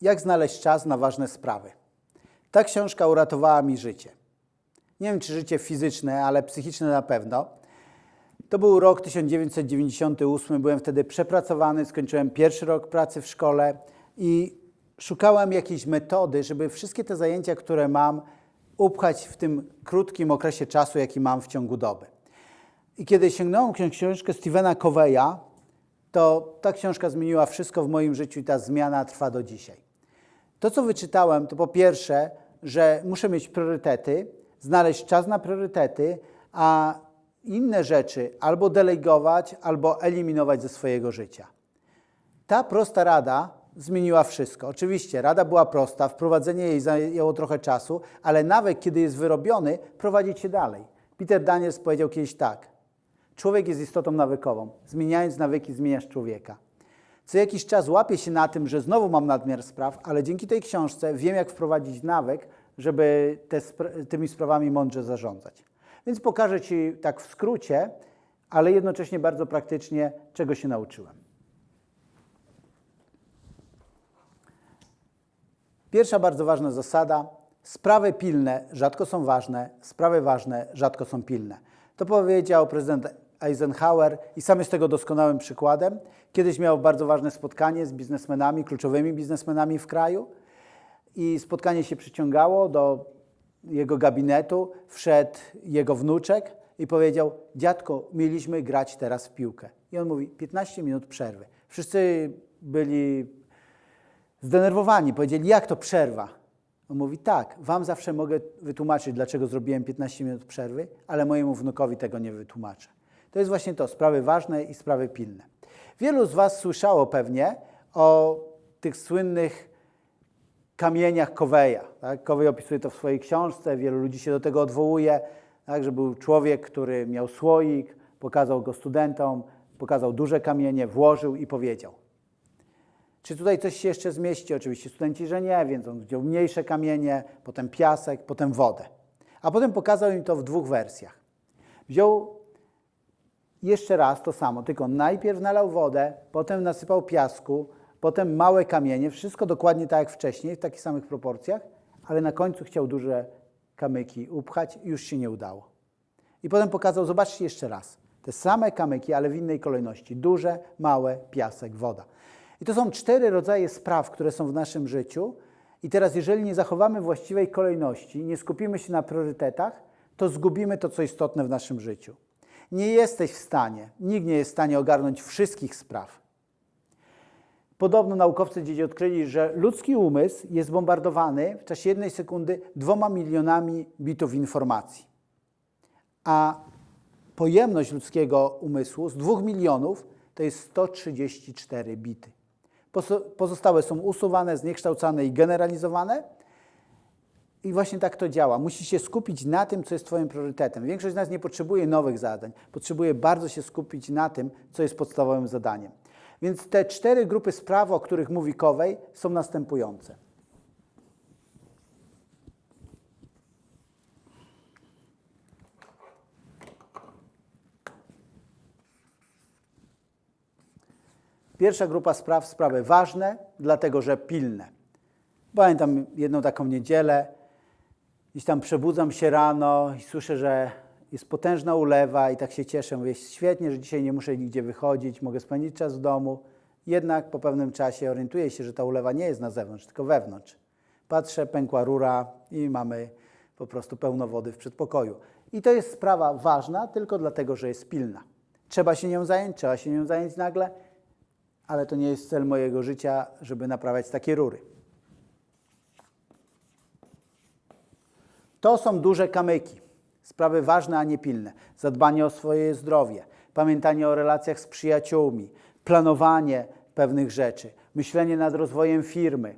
Jak znaleźć czas na ważne sprawy? Ta książka uratowała mi życie. Nie wiem, czy życie fizyczne, ale psychiczne na pewno. To był rok 1998, byłem wtedy przepracowany, skończyłem pierwszy rok pracy w szkole i szukałem jakiejś metody, żeby wszystkie te zajęcia, które mam, upchać w tym krótkim okresie czasu, jaki mam w ciągu doby. I kiedy sięgnąłem książkę Stevena Coveya, to ta książka zmieniła wszystko w moim życiu i ta zmiana trwa do dzisiaj. To, co wyczytałem, to po pierwsze, że muszę mieć priorytety, znaleźć czas na priorytety, a inne rzeczy albo delegować, albo eliminować ze swojego życia. Ta prosta rada zmieniła wszystko. Oczywiście rada była prosta, wprowadzenie jej zajęło trochę czasu, ale nawyk, kiedy jest wyrobiony, prowadzi cię dalej. Peter Daniels powiedział kiedyś tak: Człowiek jest istotą nawykową. Zmieniając nawyki, zmieniasz człowieka. Co jakiś czas łapię się na tym, że znowu mam nadmiar spraw, ale dzięki tej książce wiem, jak wprowadzić nawyk, żeby te spra- tymi sprawami mądrze zarządzać. Więc pokażę Ci tak w skrócie, ale jednocześnie bardzo praktycznie, czego się nauczyłem. Pierwsza bardzo ważna zasada: sprawy pilne rzadko są ważne, sprawy ważne rzadko są pilne. To powiedział prezydent Eisenhower i sam jest tego doskonałym przykładem. Kiedyś miał bardzo ważne spotkanie z biznesmenami, kluczowymi biznesmenami w kraju i spotkanie się przyciągało do jego gabinetu. Wszedł jego wnuczek i powiedział: Dziadko, mieliśmy grać teraz w piłkę. I on mówi: 15 minut przerwy. Wszyscy byli zdenerwowani. Powiedzieli, jak to przerwa? On mówi, tak, wam zawsze mogę wytłumaczyć, dlaczego zrobiłem 15 minut przerwy, ale mojemu wnukowi tego nie wytłumaczę. To jest właśnie to, sprawy ważne i sprawy pilne. Wielu z was słyszało pewnie o tych słynnych kamieniach Coveya. Tak? Covey opisuje to w swojej książce, wielu ludzi się do tego odwołuje, tak? że był człowiek, który miał słoik, pokazał go studentom, pokazał duże kamienie, włożył i powiedział – czy tutaj coś się jeszcze zmieści? Oczywiście studenci, że nie, więc on wziął mniejsze kamienie, potem piasek, potem wodę. A potem pokazał im to w dwóch wersjach. Wziął jeszcze raz to samo, tylko najpierw nalał wodę, potem nasypał piasku, potem małe kamienie, wszystko dokładnie tak jak wcześniej, w takich samych proporcjach, ale na końcu chciał duże kamyki upchać już się nie udało. I potem pokazał, zobaczcie jeszcze raz, te same kamyki, ale w innej kolejności. Duże, małe, piasek, woda. I to są cztery rodzaje spraw, które są w naszym życiu. I teraz, jeżeli nie zachowamy właściwej kolejności, nie skupimy się na priorytetach, to zgubimy to, co istotne w naszym życiu. Nie jesteś w stanie, nikt nie jest w stanie ogarnąć wszystkich spraw. Podobno naukowcy gdzieś odkryli, że ludzki umysł jest bombardowany w czasie jednej sekundy dwoma milionami bitów informacji. A pojemność ludzkiego umysłu z dwóch milionów to jest 134 bity. Pozostałe są usuwane, zniekształcane i generalizowane. I właśnie tak to działa. Musisz się skupić na tym, co jest Twoim priorytetem. Większość z nas nie potrzebuje nowych zadań. Potrzebuje bardzo się skupić na tym, co jest podstawowym zadaniem. Więc te cztery grupy spraw, o których mówi Kowej, są następujące. Pierwsza grupa spraw, sprawy ważne, dlatego że pilne. Pamiętam jedną taką niedzielę, gdzieś tam przebudzam się rano i słyszę, że jest potężna ulewa i tak się cieszę. Mówię, świetnie, że dzisiaj nie muszę nigdzie wychodzić, mogę spędzić czas w domu. Jednak po pewnym czasie orientuję się, że ta ulewa nie jest na zewnątrz, tylko wewnątrz. Patrzę, pękła rura i mamy po prostu pełno wody w przedpokoju. I to jest sprawa ważna tylko dlatego, że jest pilna. Trzeba się nią zająć, trzeba się nią zająć nagle, ale to nie jest cel mojego życia, żeby naprawiać takie rury. To są duże kamyki, sprawy ważne, a nie pilne. Zadbanie o swoje zdrowie, pamiętanie o relacjach z przyjaciółmi, planowanie pewnych rzeczy, myślenie nad rozwojem firmy.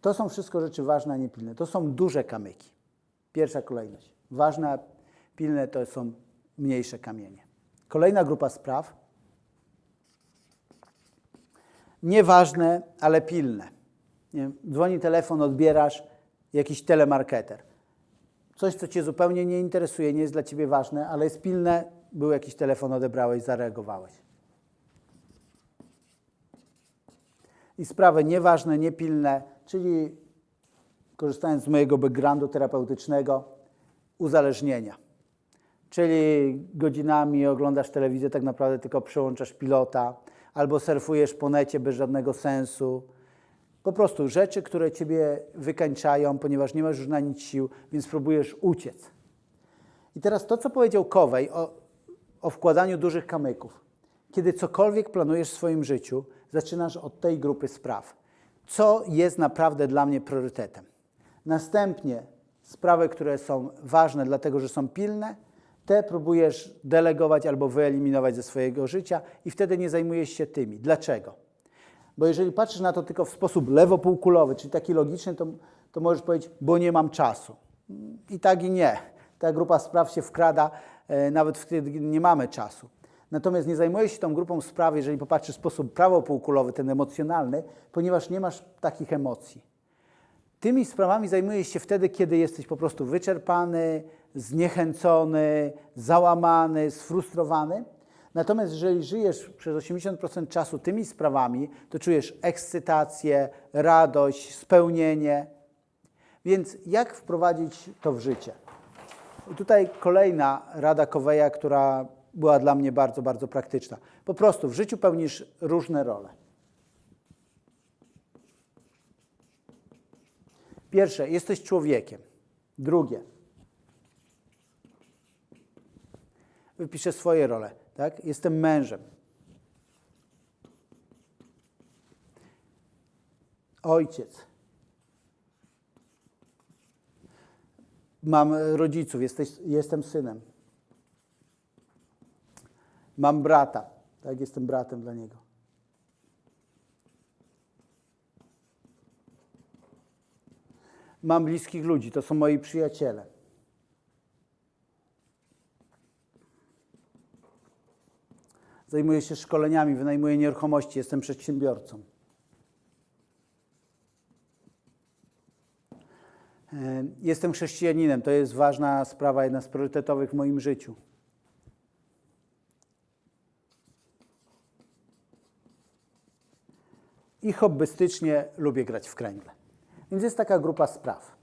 To są wszystko rzeczy ważne, a nie pilne. To są duże kamyki. Pierwsza kolejność. Ważne, a pilne to są mniejsze kamienie. Kolejna grupa spraw nieważne, ale pilne. Dzwoni telefon, odbierasz, jakiś telemarketer. Coś, co Cię zupełnie nie interesuje, nie jest dla Ciebie ważne, ale jest pilne, był jakiś telefon, odebrałeś, zareagowałeś. I sprawy nieważne, niepilne czyli korzystając z mojego backgroundu terapeutycznego, uzależnienia. Czyli godzinami oglądasz telewizję, tak naprawdę tylko przełączasz pilota, albo surfujesz po necie bez żadnego sensu. Po prostu rzeczy, które ciebie wykańczają, ponieważ nie masz już na nic sił, więc próbujesz uciec. I teraz to, co powiedział Kowej o, o wkładaniu dużych kamyków. Kiedy cokolwiek planujesz w swoim życiu, zaczynasz od tej grupy spraw. Co jest naprawdę dla mnie priorytetem? Następnie sprawy, które są ważne, dlatego że są pilne, te próbujesz delegować albo wyeliminować ze swojego życia i wtedy nie zajmujesz się tymi. Dlaczego? Bo jeżeli patrzysz na to tylko w sposób lewopółkulowy, czyli taki logiczny, to, to możesz powiedzieć, bo nie mam czasu. I tak i nie. Ta grupa spraw się wkrada e, nawet wtedy, kiedy nie mamy czasu. Natomiast nie zajmujesz się tą grupą spraw, jeżeli popatrzysz w sposób prawopółkulowy, ten emocjonalny, ponieważ nie masz takich emocji. Tymi sprawami zajmujesz się wtedy, kiedy jesteś po prostu wyczerpany, zniechęcony, załamany, sfrustrowany. Natomiast jeżeli żyjesz przez 80% czasu tymi sprawami, to czujesz ekscytację, radość, spełnienie. Więc jak wprowadzić to w życie? I tutaj kolejna rada Koweja, która była dla mnie bardzo, bardzo praktyczna. Po prostu w życiu pełnisz różne role. Pierwsze, jesteś człowiekiem. Drugie, wypiszę swoje role. Tak? Jestem mężem. Ojciec. Mam rodziców, jesteś, jestem synem. Mam brata, tak? Jestem bratem dla niego. Mam bliskich ludzi, to są moi przyjaciele. Zajmuję się szkoleniami, wynajmuję nieruchomości, jestem przedsiębiorcą. E, Jestem chrześcijaninem, to jest ważna sprawa, jedna z priorytetowych w moim życiu. I hobbystycznie lubię grać w kręgle. Więc jest taka grupa spraw.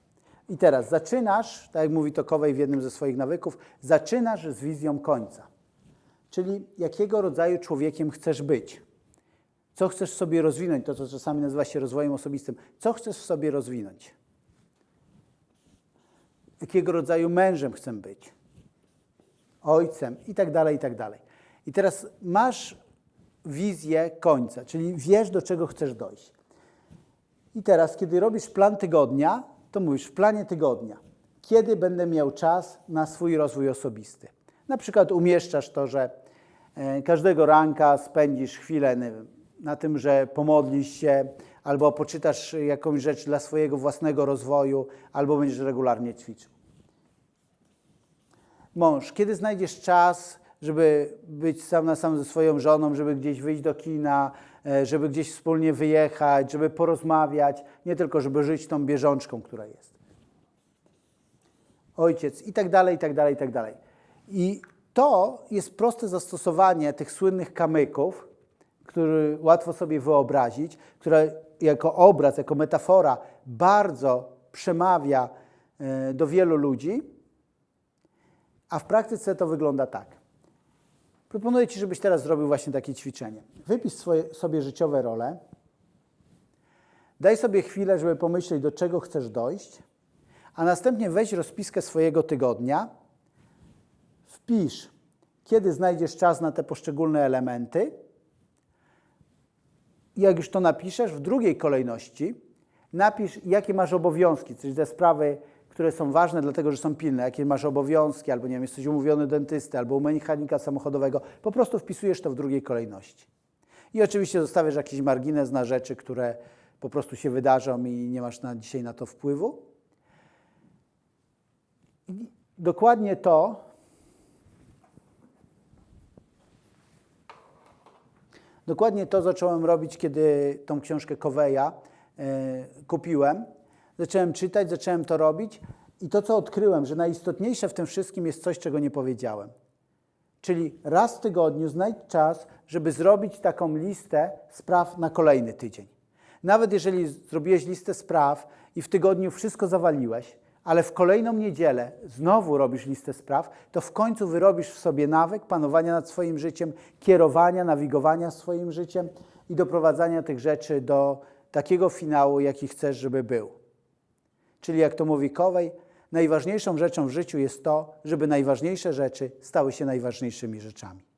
I teraz zaczynasz, tak jak mówi Tokowej w jednym ze swoich nawyków, zaczynasz z wizją końca. Czyli jakiego rodzaju człowiekiem chcesz być. Co chcesz sobie rozwinąć, to co czasami nazywa się rozwojem osobistym. Co chcesz w sobie rozwinąć? Jakiego rodzaju mężem chcę być? Ojcem i tak dalej, i tak dalej. I teraz masz wizję końca, czyli wiesz, do czego chcesz dojść. I teraz, kiedy robisz plan tygodnia, to mówisz w planie tygodnia, kiedy będę miał czas na swój rozwój osobisty. Na przykład umieszczasz to, że każdego ranka spędzisz chwilę na tym, że pomodlisz się, albo poczytasz jakąś rzecz dla swojego własnego rozwoju, albo będziesz regularnie ćwiczył. Mąż, kiedy znajdziesz czas, żeby być sam na sam ze swoją żoną, żeby gdzieś wyjść do kina, e, żeby gdzieś wspólnie wyjechać, żeby porozmawiać, nie tylko żeby żyć tą bieżączką, która jest. Ojciec i tak dalej, i tak dalej, i tak dalej. I to jest proste zastosowanie tych słynnych kamyków, który łatwo sobie wyobrazić, które jako obraz, jako metafora bardzo przemawia e, do wielu ludzi, a w praktyce to wygląda tak. Proponuję Ci, żebyś teraz zrobił właśnie takie ćwiczenie. Wypisz swoje, sobie życiowe role. Daj sobie chwilę, żeby pomyśleć, do czego chcesz dojść, a następnie weź rozpiskę swojego tygodnia, wpisz, kiedy znajdziesz czas na te poszczególne elementy. Jak już to napiszesz, w drugiej kolejności napisz, jakie masz obowiązki, czyli te sprawy, które są ważne, dlatego że są pilne, jakie masz obowiązki, albo nie wiem, jesteś umówiony dentysty, albo u mechanika samochodowego, po prostu wpisujesz to w drugiej kolejności. I oczywiście zostawiasz jakiś margines na rzeczy, które po prostu się wydarzą i nie masz na dzisiaj na to wpływu. I dokładnie to Dokładnie to zacząłem robić, kiedy tą książkę Koweja e, kupiłem. Zacząłem czytać, zacząłem to robić i to, co odkryłem, że najistotniejsze w tym wszystkim jest coś, czego nie powiedziałem. Czyli raz w tygodniu znajdź czas, żeby zrobić taką listę spraw na kolejny tydzień. Nawet jeżeli zrobiłeś listę spraw i w tygodniu wszystko zawaliłeś, ale w kolejną niedzielę znowu robisz listę spraw, to w końcu wyrobisz w sobie nawyk panowania nad swoim życiem, kierowania, nawigowania swoim życiem i doprowadzania tych rzeczy do takiego finału, jaki chcesz, żeby był. Czyli jak to mówi Kowej, najważniejszą rzeczą w życiu jest to, żeby najważniejsze rzeczy stały się najważniejszymi rzeczami.